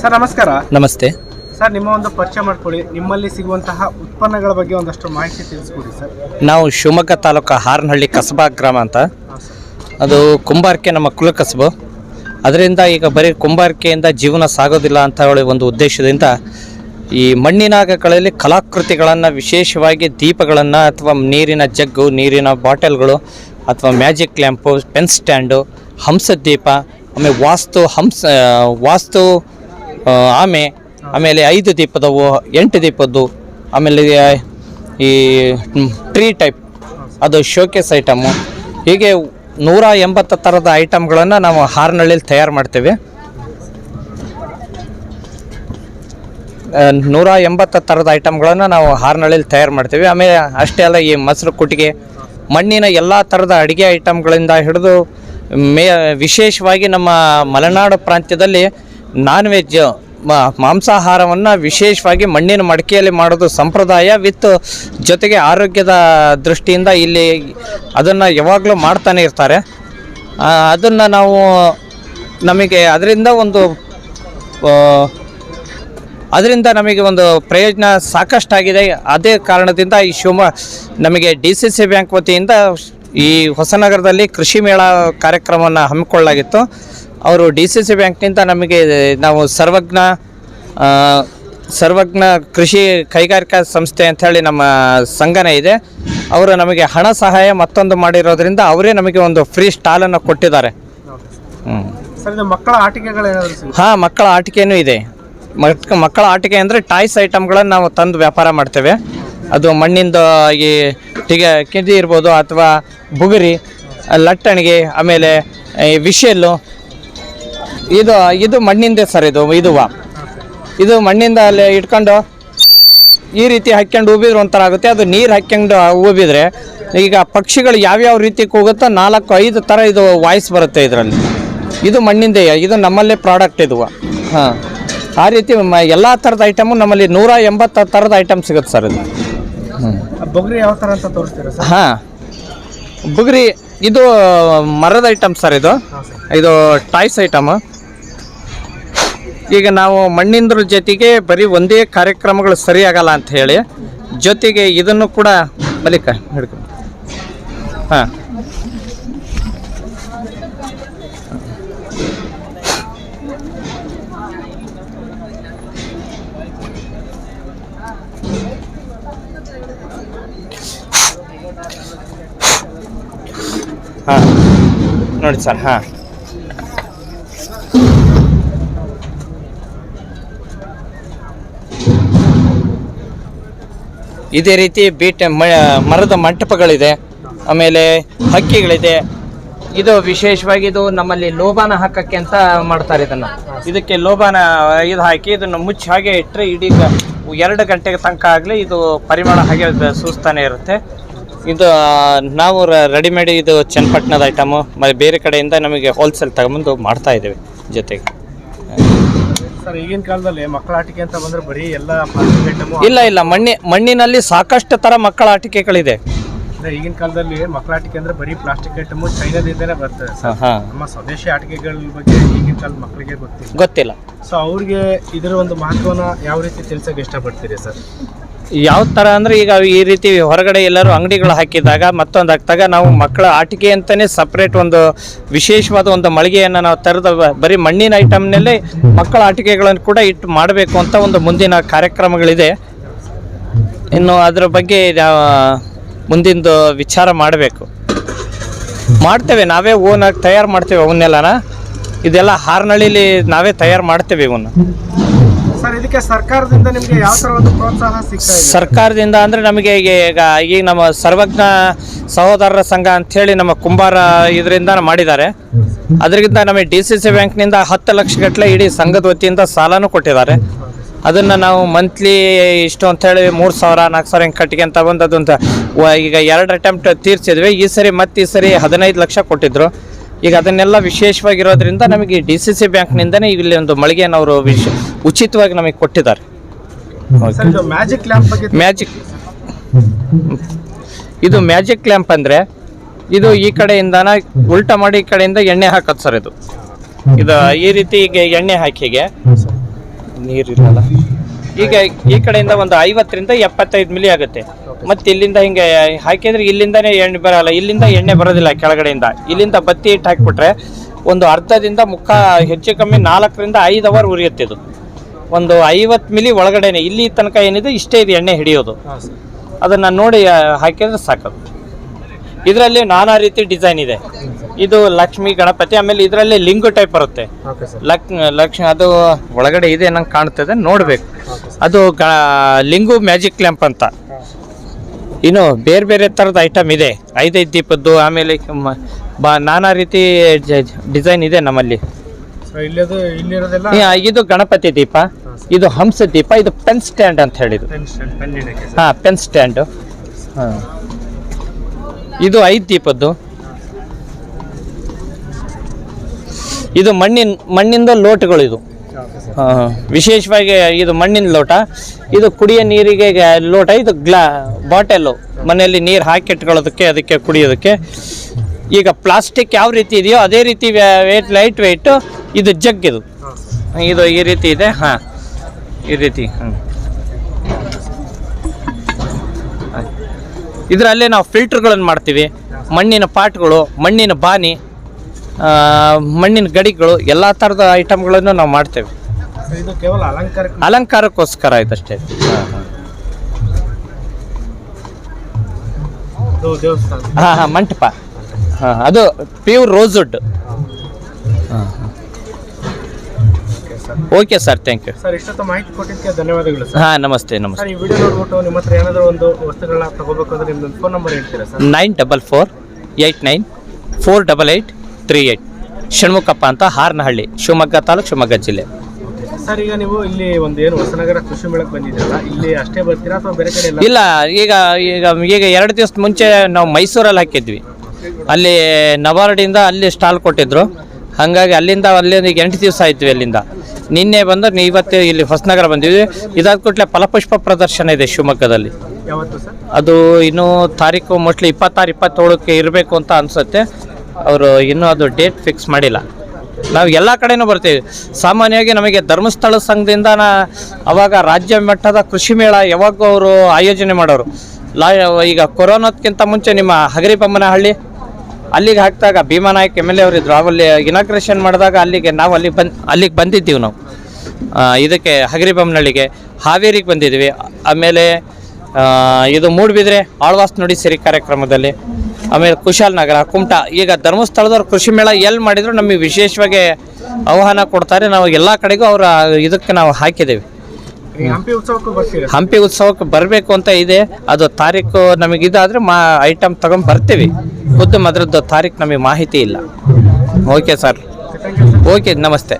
Sir ನಮಸ್ಕಾರ. ನಮಸ್ತೆ. Sir ನಿಮ್ಮ ಒಂದು ಪರಿಚಯ ಮಾಡ್ಕೊಳ್ಳಿ. ನಿಮ್ಮಲ್ಲಿ ಸಿಗುವಂತಹ ಉತ್ಪನ್ನಗಳ ಬಗ್ಗೆ ಒಂದಷ್ಟು ಮಾಹಿತಿ ತಿಳಿಸ್ಕೊಡಿ ಸರ್. ನಾವು ಶಿವಮೊಗ್ಗ ತಾಲೂಕು ಹಾರನಹಳ್ಳಿ ಕಸಬಾ ಗ್ರಾಮ ಅಂತ. ಅದು ಕುಂಬಾರಿಕೆ ನಮ್ಮ ಕುಲ ಕಸಬು. ಅದರಿಂದ ಈಗ ಬರೀ ಕುಂಬಾರಿಕೆಯಿಂದ ಜೀವನ ಸಾಗೋದಿಲ್ಲ ಅಂತ ಹೇಳಿ ಒಂದು ಉದ್ದೇಶದಿಂದ ಈ ಮಣ್ಣಿನಾಗಗಳಲ್ಲಿ ಕಲಾಕೃತಿಗಳನ್ನು ವಿಶೇಷವಾಗಿ ದೀಪಗಳನ್ನು ಅಥವಾ ನೀರಿನ ಜಗ್ಗು ನೀರಿನ ಬಾಟಲ್ಗಳು ಅಥವಾ ಮ್ಯಾಜಿಕ್ ಲ್ಯಾಂಪು ಪೆನ್ ಸ್ಟ್ಯಾಂಡು ಹಂಸದೀಪ ಆಮೇಲೆ ವಾಸ್ತು ಹಂಸ ವಾಸ್ತು ಆಮೆ, ಆಮೇಲೆ ಐದು ದೀಪದವು, ಎಂಟು ದೀಪದ್ದು, ಆಮೇಲೆ ಈ ಟ್ರೀ ಟೈಪ್ ಅದು ಶೋಕೇಸ್ ಐಟಮು ಹೀಗೆ ನೂರ ಎಂಬತ್ತು ಥರದ ಐಟಮ್ಗಳನ್ನು ನಾವು ಹಾರ್ನಳ್ಳಿಲಿ ತಯಾರು ಮಾಡ್ತೇವೆ. ನೂರ ಎಂಬತ್ತು ಥರದ ಐಟಮ್ಗಳನ್ನು ನಾವು ಹಾರ್ನಳ್ಳಿಲಿ ತಯಾರು ಮಾಡ್ತೇವೆ. ಆಮೇಲೆ ಅಷ್ಟೇ ಅಲ್ಲ ಈ ಮೊಸರು ಕುಟ್ಟಿಗೆ ಮಣ್ಣಿನ ಎಲ್ಲ ಥರದ ಅಡುಗೆ ಐಟಮ್ಗಳಿಂದ ಹಿಡಿದು ಮೇ, ವಿಶೇಷವಾಗಿ ನಮ್ಮ ಮಲೆನಾಡು ಪ್ರಾಂತ್ಯದಲ್ಲಿ ನಾನ್ ವೆಜ್ ಮಾಂಸಾಹಾರವನ್ನು ವಿಶೇಷವಾಗಿ ಮಣ್ಣಿನ ಮಡಿಕೆಯಲ್ಲಿ ಮಾಡೋದು ಸಂಪ್ರದಾಯ ವಿತ್ ಜೊತೆಗೆ ಆರೋಗ್ಯದ ದೃಷ್ಟಿಯಿಂದ ಇಲ್ಲಿ ಅದನ್ನು ಯಾವಾಗಲೂ ಮಾಡ್ತಾನೆ ಇರ್ತಾರೆ. ಅದನ್ನು ನಾವು ನಮಗೆ ಅದರಿಂದ ಒಂದು ಅದರಿಂದ ನಮಗೆ ಒಂದು ಪ್ರಯೋಜನ ಸಾಕಷ್ಟಾಗಿದೆ. ಅದೇ ಕಾರಣದಿಂದ ಈ ಶಿವಮೊಗ್ಗ ನಮಗೆ ಡಿ ಸಿ ಸಿ ಬ್ಯಾಂಕ್ ವತಿಯಿಂದ ಈ ಹೊಸನಗರದಲ್ಲಿ ಕೃಷಿ ಮೇಳ ಕಾರ್ಯಕ್ರಮವನ್ನು ಹಮ್ಮಿಕೊಳ್ಳಲಾಗಿತ್ತು. ಅವರು ಡಿ ಸಿ ಸಿ ಬ್ಯಾಂಕ್ನಿಂದ ನಮಗೆ ನಾವು ಸರ್ವಜ್ಞ ಸರ್ವಜ್ಞ ಕೃಷಿ ಕೈಗಾರಿಕಾ ಸಂಸ್ಥೆ ಅಂಥೇಳಿ ನಮ್ಮ ಸಂಘನೇ ಇದೆ. ಅವರು ನಮಗೆ ಹಣ ಸಹಾಯ ಮತ್ತೊಂದು ಮಾಡಿರೋದ್ರಿಂದ ಅವರೇ ನಮಗೆ ಒಂದು ಫ್ರೀ ಸ್ಟಾಲನ್ನು ಕೊಟ್ಟಿದ್ದಾರೆ. ಮಕ್ಕಳ ಆಟಿಕೆಗಳು ಹಾಂ ಮಕ್ಕಳ ಆಟಿಕೆನೂ ಇದೆ. ಮಕ್ ಮಕ್ಕಳ ಆಟಿಕೆ ಅಂದರೆ ಟಾಯ್ಸ್ ಐಟಮ್ಗಳನ್ನು ನಾವು ತಂದು ವ್ಯಾಪಾರ ಮಾಡ್ತೇವೆ. ಅದು ಮಣ್ಣಿಂದ ಈ ಟಿಗ ಕಿಂಡಿ ಇರ್ಬೋದು ಅಥವಾ ಬುಗುರಿ ಲಟ್ಟಣಿಗೆ ಆಮೇಲೆ ಈ ವಿಷಲ್ಲು ಇದು ಇದು ಮಣ್ಣಿಂದೆ ಸರ್ ಇದು ಇದುವ. ಇದು ಮಣ್ಣಿಂದ ಅಲ್ಲಿ ಇಟ್ಕೊಂಡು ಈ ರೀತಿ ಹಾಕ್ಕೊಂಡು ಹೂಬಿದ್ರೆ ಒಂಥರ ಆಗುತ್ತೆ. ಅದು ನೀರು ಹಾಕ್ಕೊಂಡು ಹೂಬಿದ್ರೆ ಈಗ ಪಕ್ಷಿಗಳು ಯಾವ್ಯಾವ ರೀತಿ ಕೂಗುತ್ತೋ ನಾಲ್ಕು ಐದು ಥರ ಇದು ವಾಯ್ಸ್ ಬರುತ್ತೆ ಇದರಲ್ಲಿ. ಇದು ಮಣ್ಣಿಂದೆ ಇದು ನಮ್ಮಲ್ಲೇ ಪ್ರಾಡಕ್ಟ್ ಇದು ಹಾಂ. ಆ ರೀತಿ ಎಲ್ಲ ಥರದ ಐಟಮು ನಮ್ಮಲ್ಲಿ ನೂರ ಎಂಬತ್ತು ಥರದ ಐಟಮ್ ಸಿಗುತ್ತೆ ಸರ್ ಇದು. ಹ್ಞೂ ಆ ಯಾವ ಥರ ಅಂತ ತೋರಿಸ್ತೀರಾ ಹಾಂ. ಬುಗುರಿ ಇದು ಮರದ ಐಟಮ್ ಸರ್ ಇದು. ಇದು ಟಾಯ್ಸ್ ಐಟಮ್ ಈಗ ನಾವು ಮಣ್ಣಿಂದ್ರ ಜೊತೆಗೆ ಬರೀ ಒಂದೇ ಕಾರ್ಯಕ್ರಮಗಳು ಸರಿಯಾಗಲ್ಲ ಅಂತ ಹೇಳಿ ಜೊತೆಗೆ ಇದನ್ನು ಕೂಡ ಬಲಿಕ ಹಿಡ್ಕೊ. ಹಾಂ. ಹಾಂ. ನೋಡಿ ಸರ್, ಹಾಂ. ಇದೇ ರೀತಿ ಬೀಟ ಮರದ ಮಂಟಪಗಳಿದೆ, ಆಮೇಲೆ ಹಕ್ಕಿಗಳಿದೆ. ಇದು ವಿಶೇಷವಾಗಿ ಇದು ನಮ್ಮಲ್ಲಿ ಲೋಬಾನ ಹಾಕಕ್ಕೆ ಅಂತ ಮಾಡ್ತಾರೆ ಇದನ್ನು. ಇದಕ್ಕೆ ಲೋಬಾನ ಇದು ಹಾಕಿ ಇದನ್ನು ಮುಚ್ಚಿ ಹಾಗೆ ಇಟ್ಟರೆ ಇಡೀ ಎರಡು ಗಂಟೆಗೆ ತನಕ ಆಗಲಿ ಇದು ಪರಿಮಳ ಹಾಗೆ ಸೂಸ್ತಾನೆ ಇರುತ್ತೆ. ಇದು ನಾವು ರೆಡಿಮೇಡ್ ಇದು ಚನ್ನಪಟ್ಟಣದ ಐಟಮು ಮತ್ತು ಬೇರೆ ಕಡೆಯಿಂದ ನಮಗೆ ಹೋಲ್ಸೇಲ್ ತಗೊಂಬಂದು ಮಾಡ್ತಾ ಇದ್ದೇವೆ ಜೊತೆಗೆ. ಸರ್ ಈಗಿನ ಕಾಲದಲ್ಲಿ ಮಕ್ಕಳ ಆಟಿಕೆ ಅಂತ ಬಂದ್ರೆ ಬರೀ ಎಲ್ಲ ಇಲ್ಲ ಇಲ್ಲ ಮಣ್ಣಿ ಮಣ್ಣಿನಲ್ಲಿ ಸಾಕಷ್ಟು ಥರ ಮಕ್ಕಳ ಆಟಿಕೆಗಳಿದೆ. ಅಂದ್ರೆ ಈಗಿನ ಕಾಲದಲ್ಲಿ ಮಕ್ಕಳ ಆಟಿಕೆ ಅಂದ್ರೆ ಬರೀ ಪ್ಲಾಸ್ಟಿಕ್ ಐಟಮು ಚೈನಾದಿಂದಲೇ ಬರ್ತದೆ ಸರ್. ಹಾಂ ನಮ್ಮ ಸ್ವದೇಶಿ ಆಟಿಕೆಗಳ ಬಗ್ಗೆ ಈಗಿನ ಕಾಲದ ಮಕ್ಕಳಿಗೆ ಗೊತ್ತಿಲ್ಲ. ಗೊತ್ತಿಲ್ಲ. ಸೊ ಅವ್ರಿಗೆ ಇದರ ಒಂದು ಮಹತ್ವನ ಯಾವ ರೀತಿ ತಿಳಿಸೋಕೆ ಇಷ್ಟಪಡ್ತೀರಿ ಸರ್? ಯಾವ ಥರ ಅಂದರೆ ಈಗ ಈ ರೀತಿ ಹೊರಗಡೆ ಎಲ್ಲರೂ ಅಂಗಡಿಗಳು ಹಾಕಿದಾಗ ಮತ್ತೊಂದು ಹಾಕಿದಾಗ ನಾವು ಮಕ್ಕಳ ಆಟಿಕೆ ಅಂತಲೇ ಸಪ್ರೇಟ್ ಒಂದು ವಿಶೇಷವಾದ ಒಂದು ಮಳಿಗೆಯನ್ನು ನಾವು ತರದ ಬರೀ ಮಣ್ಣಿನ ಐಟಮ್ನಲ್ಲೇ ಮಕ್ಕಳ ಆಟಿಕೆಗಳನ್ನು ಕೂಡ ಇಟ್ಟು ಮಾಡಬೇಕು ಅಂತ ಒಂದು ಮುಂದಿನ ಕಾರ್ಯಕ್ರಮಗಳಿದೆ. ಇನ್ನು ಅದರ ಬಗ್ಗೆ ಮುಂದಿಂದು ವಿಚಾರ ಮಾಡಬೇಕು. ಮಾಡ್ತೇವೆ, ನಾವೇ ಓನಾಗಿ ತಯಾರು ಮಾಡ್ತೇವೆ ಅವನ್ನೆಲ್ಲನ ಇದೆಲ್ಲ ಹಾರ್ನಳ್ಳಿಲಿ ನಾವೇ ತಯಾರು ಮಾಡ್ತೇವೆ ಇವನ್ನ ಸರ್, ಇದಕ್ಕೆ ಸರ್ಕಾರದಿಂದ ನಿಮಗೆ ಯಾವ ಥರ ಸರ್ಕಾರದಿಂದ ಅಂದರೆ ನಮಗೆ ಈಗ ಈಗ ನಮ್ಮ ಸರ್ವಜ್ಞ ಸಹೋದರರ ಸಂಘ ಅಂಥೇಳಿ ನಮ್ಮ ಕುಂಬಾರ ಇದರಿಂದ ಮಾಡಿದ್ದಾರೆ. ಅದರಿಂದ ನಮಗೆ ಡಿ ಸಿ ಸಿ ಬ್ಯಾಂಕ್ನಿಂದ ಹತ್ತು ಲಕ್ಷ ಗಟ್ಟಲೆ ಇಡೀ ಸಂಘದ ವತಿಯಿಂದ ಸಾಲನೂ ಕೊಟ್ಟಿದ್ದಾರೆ. ಅದನ್ನು ನಾವು ಮಂತ್ಲಿ ಇಷ್ಟು ಅಂಥೇಳಿ ಮೂರು ಸಾವಿರ, ನಾಲ್ಕು ಸಾವಿರ ಹಿಂಗೆ ಕಟ್ಟಿಗೆ ಅಂತ ಬಂದದ್ದು ವ- ಈಗ ಎರಡು ಅಟೆಂಪ್ಟ್ ತೀರ್ಸಿದ್ವಿ. ಈ ಸರಿ ಮತ್ತೆ ಈ ಸರಿ ಹದಿನೈದು ಲಕ್ಷ ಕೊಟ್ಟಿದ್ರು. ಈಗ ಅದನ್ನೆಲ್ಲ ವಿಶೇಷವಾಗಿರೋದ್ರಿಂದ ನಮಗೆ ಡಿ ಸಿ ಸಿ ಬ್ಯಾಂಕ್ನಿಂದನೇ ಇಲ್ಲಿ ಒಂದು ಮಳಿಗೆಯನ್ನು ವಿಶ್ ಉಚಿತವಾಗಿ ನಮಗೆ ಕೊಟ್ಟಿದ್ದಾರೆ. ಸರ್ ಇದು ಮ್ಯಾಜಿಕ್ ಲ್ಯಾಂಪ್ ಬಗ್ಗೆ ಮ್ಯಾಜಿಕ್ ಇದು ಮ್ಯಾಜಿಕ್ ಲ್ಯಾಂಪ್ ಅಂದರೆ ಇದು ಈ ಕಡೆಯಿಂದನ ಉಲ್ಟಾ ಮಾಡಿ ಈ ಕಡೆಯಿಂದ ಎಣ್ಣೆ ಹಾಕೋದು ಸರ್ ಇದು. ಇದು ಈ ರೀತಿ ಈಗ ಎಣ್ಣೆ ಹಾಕಿಗೆ ನೀರಿಲ್ಲ ಈಗ ಈ ಕಡೆಯಿಂದ ಒಂದು ಐವತ್ತರಿಂದ ಎಪ್ಪತ್ತೈದು ಮಿಲಿ ಆಗುತ್ತೆ. ಮತ್ತೆ ಇಲ್ಲಿಂದ ಹಿಂಗೆ ಹಾಕಿದ್ರೆ ಇಲ್ಲಿಂದನೇ ಎಣ್ಣೆ ಬರಲ್ಲ. ಇಲ್ಲಿಂದ ಎಣ್ಣೆ ಬರೋದಿಲ್ಲ ಕೆಳಗಡೆಯಿಂದ. ಇಲ್ಲಿಂದ ಬತ್ತಿ ಇಟ್ಟು ಹಾಕಿಬಿಟ್ರೆ ಒಂದು ಅರ್ಧದಿಂದ ಮುಖ ಹೆಚ್ಚು ಕಮ್ಮಿ ನಾಲ್ಕರಿಂದ ಐದು ಅವರ್ ಉರಿಯುತ್ತೆ ಇದು. ಒಂದು ಐವತ್ತು ಮಿಲಿ ಒಳಗಡೆನೆ. ಇಲ್ಲಿ ತನಕ ಏನಿದೆ ಇಷ್ಟೇ ಇದೆ ಎಣ್ಣೆ ಹಿಡಿಯೋದು. ಅದನ್ನು ನೋಡಿ ಹಾಕಿದ್ರೆ ಸಾಕು ಇದರಲ್ಲಿ ನಾನಾ ರೀತಿ ಡಿಸೈನ್ ಇದೆ. ಇದು ಲಕ್ಷ್ಮಿ ಗಣಪತಿ ಆಮೇಲೆ ಇದರಲ್ಲಿ ಲಿಂಗು ಟೈಪ್ ಬರುತ್ತೆ. ಲಕ್ ಲಕ್ಷ್ಮಿ ಅದು ಒಳಗಡೆ ಇದೆ ನಂಗೆ ಕಾಣ್ತದೆ ನೋಡಬೇಕು. ಅದು ಲಿಂಗು ಮ್ಯಾಜಿಕ್ ಲ್ಯಾಂಪ್ ಅಂತ. ಇನ್ನು ಬೇರೆ ಬೇರೆ ಥರದ ಐಟಮ್ ಇದೆ. ಐದೈದು ದೀಪದ್ದು ಆಮೇಲೆ ಬಾ ನಾನಾ ರೀತಿ ಡಿಸೈನ್ ಇದೆ ನಮ್ಮಲ್ಲಿ. ಇದು ಗಣಪತಿ ದೀಪ. ಇದು ಹಂಸ ದೀಪ ಇದು ಪೆನ್ ಸ್ಟ್ಯಾಂಡ್ ಅಂತ ಪೆನ್ ಹಾಂ ಪೆನ್ ಸ್ಟ್ಯಾಂಡು ಹಾಂ. ಇದು ಐದು ದೀಪದ್ದು. ಇದು ಮಣ್ಣಿನ ಮಣ್ಣಿಂದ ಲೋಟಗಳು ಇದು. ವಿಶೇಷವಾಗಿ ಇದು ಮಣ್ಣಿನ ಲೋಟ. ಇದು ಕುಡಿಯೋ ನೀರಿಗೆ ಲೋಟ ಇದು ಗ್ಲಾ ಬಾಟಲು. ಮನೆಯಲ್ಲಿ ನೀರು ಹಾಕಿ ಇಟ್ಕೊಳ್ಳೋದಕ್ಕೆ ಅದಕ್ಕೆ ಕುಡಿಯೋದಕ್ಕೆ. ಈಗ ಪ್ಲಾಸ್ಟಿಕ್ ಯಾವ ರೀತಿ ಇದೆಯೋ ಅದೇ ರೀತಿ ವೇಟ್ ಲೈಟ್ ವೆಯ್ಟು ಇದು ಜಗ್ ಇದು ಇದು ಈ ರೀತಿ ಇದೆ ಹಾಂ. ಈ ರೀತಿ. ಇದರಲ್ಲಿ ಇದರಲ್ಲೇ ನಾವು ಫಿಲ್ಟರ್ಗಳನ್ನು ಮಾಡ್ತೀವಿ. ಮಣ್ಣಿನ ಪಾಟ್ಗಳು ಮಣ್ಣಿನ ಬಾನಿ ಮಣ್ಣಿನ ಗಡಿಗಳು ಎಲ್ಲ ಥರದ ಐಟಮ್ಗಳನ್ನು ನಾವು ಮಾಡ್ತೇವೆ. ಇದು ಕೇವಲ ಅಲಂಕಾರಕ್ಕೆ ಅಲಂಕಾರಕ್ಕೋಸ್ಕರ ಇದಷ್ಟೇ ಹಾಂ ಹಾಂ ಮಂಟಪ. ಹಾಂ ಅದು pure rosewood okay sir. Okay sir thank you sir ಇಷ್ಟೊತ್ತು ಮಾಹಿತಿ ಕೊಟ್ಟಿದ್ದಕ್ಕೆ ಧನ್ಯವಾದಗಳು ಸರ್. ಹಾಂ ನಮಸ್ತೆ ನಮಸ್ತೆ. ಸರ್ ಈ ವಿಡಿಯೋ ನೋಡ್ಬಿಟ್ಟು ನಿಮ್ಮ ಹತ್ರ ಏನಾದರೂ ಒಂದು ವಸ್ತುಗಳನ್ನ ತಗೋಬೇಕು ಅಂದ್ರೆ ನಿಮ್ದು ಫೋನ್ ನಂಬರ್ ಹೇಳ್ತೀರಾ sir? Nine double four eight nine four double eight three eight Shanmukhappa ಅಂತ ಹಾರನಹಳ್ಳಿ ಶಿವಮೊಗ್ಗ ತಾಲೂಕು ಶಿವಮೊಗ್ಗ ಜಿಲ್ಲೆ. ಸರ್. ಈಗ ನೀವು ಇಲ್ಲಿ ಒಂದು ಏನು ಹೊಸನಗರ ಕೃಷಿ ಮೇಳಕ್ಕೆ ಬಂದಿದ್ದೀರಲ್ಲ ಇಲ್ಲಿ ಅಷ್ಟೇ ಬರ್ತೀರಾ ಅಥವಾ ಬೇರೆ ಕಡೆ ಇಲ್ಲ ಈಗ ಈಗ ಈಗ ಎರಡು ದಿವಸ ಮುಂಚೆ ನಾವು ಮೈಸೂರಲ್ಲಿ ಹಾಕಿದ್ವಿ. ಅಲ್ಲಿ ನವಾರ್ಡಿಂದ ಅಲ್ಲಿ ಸ್ಟಾಲ್ ಕೊಟ್ಟಿದ್ರು. ಹಾಗಾಗಿ ಅಲ್ಲಿಂದ ಅಲ್ಲಿಂದ ಈಗ ಎಂಟು ದಿವಸ ಆಯ್ತು ಅಲ್ಲಿಂದ ನಿನ್ನೆ ಬಂದು ಇವತ್ತು ಇಲ್ಲಿ ಹೊಸನಗರ ಬಂದಿದ್ವಿ. ಇದಾದ ಕೂಡಲೇ ಫಲಪುಷ್ಪ ಪ್ರದರ್ಶನ ಇದೆ ಶಿವಮೊಗ್ಗದಲ್ಲಿ. ಅದು ಇನ್ನೂ ತಾರೀಕು ಮೋಸ್ಟ್ಲಿ ಇಪ್ಪತ್ತಾರು ಇಪ್ಪತ್ತೇಳಕ್ಕೆ ಇರಬೇಕು ಅಂತ ಅನಿಸುತ್ತೆ. ಅವರು ಇನ್ನೂ ಅದು ಡೇಟ್ ಫಿಕ್ಸ್ ಮಾಡಿಲ್ಲ. ನಾವು ಎಲ್ಲ ಕಡೆನೂ ಬರ್ತೀವಿ. ಸಾಮಾನ್ಯವಾಗಿ ನಮಗೆ ಧರ್ಮಸ್ಥಳ ಸಂಘದಿಂದ ನಾ ಅವಾಗ ರಾಜ್ಯ ಮಟ್ಟದ ಕೃಷಿ ಮೇಳ ಯಾವಾಗೂ ಅವರು ಆಯೋಜನೆ ಮಾಡೋರು. ಲಾ ಈಗ ಕೊರೋನಾಕ್ಕಿಂತ ಮುಂಚೆ ನಿಮ್ಮ ಹಗರಿಬೊಮ್ಮನಹಳ್ಳಿ ಅಲ್ಲಿಗೆ ಹಾಕಿದಾಗ ಭೀಮಾನಾಯಕ್ ಎಂ ಎಲ್ ಎ ಅವರಿದ್ರು. ಅವಲ್ಲಿ ಇನಾಗ್ರೇಷನ್ ಮಾಡಿದಾಗ ಅಲ್ಲಿಗೆ ನಾವು ಅಲ್ಲಿಗೆ ಬಂದು ಅಲ್ಲಿಗೆ ಬಂದಿದ್ದೀವಿ ನಾವು. ಇದಕ್ಕೆ ಹಗರಿಬೊಮ್ಮನಹಳ್ಳಿಗೆ ಹಾವೇರಿಗೆ ಬಂದಿದ್ದೀವಿ. ಆಮೇಲೆ ಇದು ಮೂಡುಬಿದ್ರೆ ಆಳ್ವಾಸ್ ನುಡಿ ಸಿರಿ ಕಾರ್ಯಕ್ರಮದಲ್ಲಿ ಆಮೇಲೆ ಕುಶಾಲನಗರ ಕುಮಟ. ಈಗ ಧರ್ಮಸ್ಥಳದವ್ರು ಕೃಷಿ ಮೇಳ ಎಲ್ಲಿ ಮಾಡಿದ್ರು ನಮಗೆ ವಿಶೇಷವಾಗಿ ಆಹ್ವಾನ ಕೊಡ್ತಾರೆ. ನಾವು ಎಲ್ಲ ಕಡೆಗೂ ಅವರ ಇದಕ್ಕೆ ನಾವು ಹಾಕಿದ್ದೇವೆ. ಹಂಪಿ ಉತ್ಸವಕ್ಕೆ ಬರ್ತೀರಾ? ಹಂಪಿ ಉತ್ಸವಕ್ಕೆ ಬರಬೇಕು ಅಂತ ಇದೆ. ಅದು ತಾರೀಕು ನಮಗೆ ಇದಾದರೆ ಮಾ ಐಟಮ್ ತಗೊಂಡು ಬರ್ತೀವಿ. ಖುದ್ದು ಅದರದ್ದು ತಾರೀಕು ನಮಗೆ ಮಾಹಿತಿ ಇಲ್ಲ. ಓಕೆ ಸರ್ ಓಕೆ ನಮಸ್ತೆ.